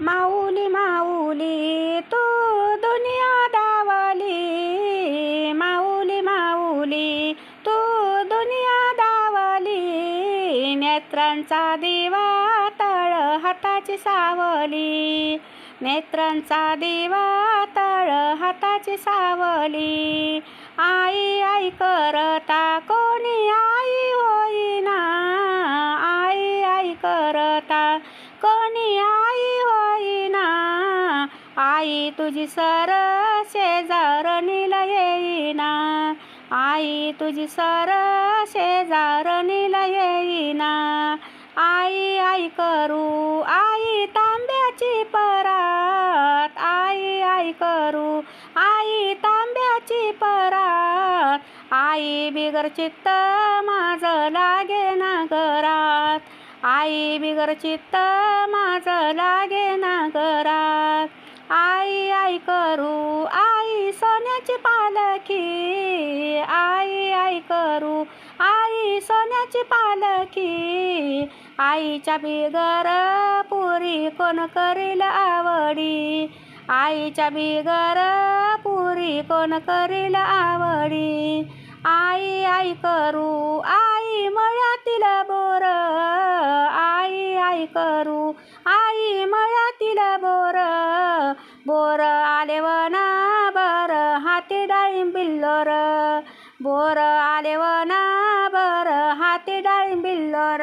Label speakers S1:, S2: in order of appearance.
S1: माऊली माऊली तू दुनिया दावली. माऊली माऊली तू दुनिया दावली. नेत्रांचा दिवा तळ हाताची सावली. नेत्रांचा दिवा तळ हाताची सावली. आई आई करता कोणी आई होईना. आई आई करता कोणी आई होईना? आई तुझी सर शेजारणीला येईना. आई तुझी सर शेजारणीला येईना. आई आई करू आई तांब्याची परात. आई आई करू आई तांब्याची परात. आई बिगर चित्त मा आई बिगर चित्त माझं लागे ना घरात. आई आई करू आई सोन्याची पालखी. आई आई करू आई सोन्याची पालखी. आईच्या बिगर पुरी कोण करील आवडी? आईच्या बिगर पुरी कोण करील आवडी? आई आई करू आई मळ्यातील काय आई करू? आई मळातील बोर बोर आले वना बर हाती डाळिंब बिल्लोर. बोर आले वना बर हाती डाळिंब बिल्लोर.